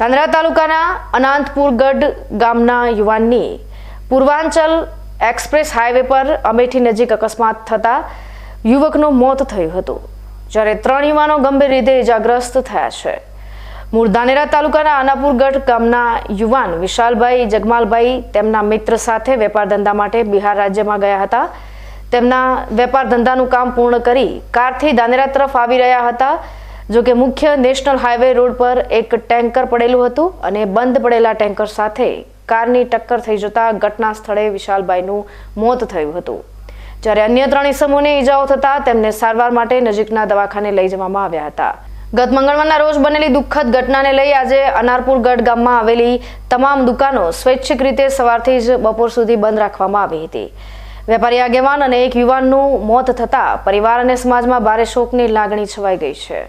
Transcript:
ધાંધ્રા તાલુકાના અનંતપુરગઢ ગામના યુવાનની પૂર્વાંચલ એક્સપ્રેસ હાઈવે પર અમેઠી નજીક અકસ્માત થતા યુવકનું મોત થયું હતું, જ્યારે ત્રણ યુવાનો ગંભીર રીતે ઇજાગ્રસ્ત થયા છે. મૂળ ધાનેરા તાલુકાના આનાપુરગઢ ગામના યુવાન વિશાલભાઈ જગમાલભાઈ તેમના મિત્ર સાથે વેપાર ધંધા માટે બિહાર રાજ્યમાં ગયા હતા. તેમના વેપાર ધંધાનું કામ પૂર્ણ કરી કારથી ધાનેરા તરફ આવી રહ્યા હતા. જો કે મુખ્ય નેશનલ હાઈવે રોડ પર એક ટેન્કર પડેલું હતું અને બંધ પડેલા ટેન્કર સાથે કારની ટક્કર થઈ જતા ઘટના સ્થળે વિશાલભાઈનું મોત થયું હતું. જ્યારે અન્ય ત્રણ ઇસમોને ઈજાઓ થતા તેમને સારવાર માટે નજીકના દવાખાને લઈ જવામાં આવ્યા હતા. ગત મંગળવારના રોજ બનેલી દુઃખદ ઘટનાને લઈ આજે અનારપુર ગઢ ગામમાં આવેલી તમામ દુકાનો સ્વૈચ્છિક રીતે સવારથી જ બપોર સુધી બંધ રાખવામાં આવી હતી. વેપારી આગેવાન અને એક યુવાનનું મોત થતાં પરિવાર અને સમાજમાં ભારે શોકની લાગણી છવાઈ ગઈ છે.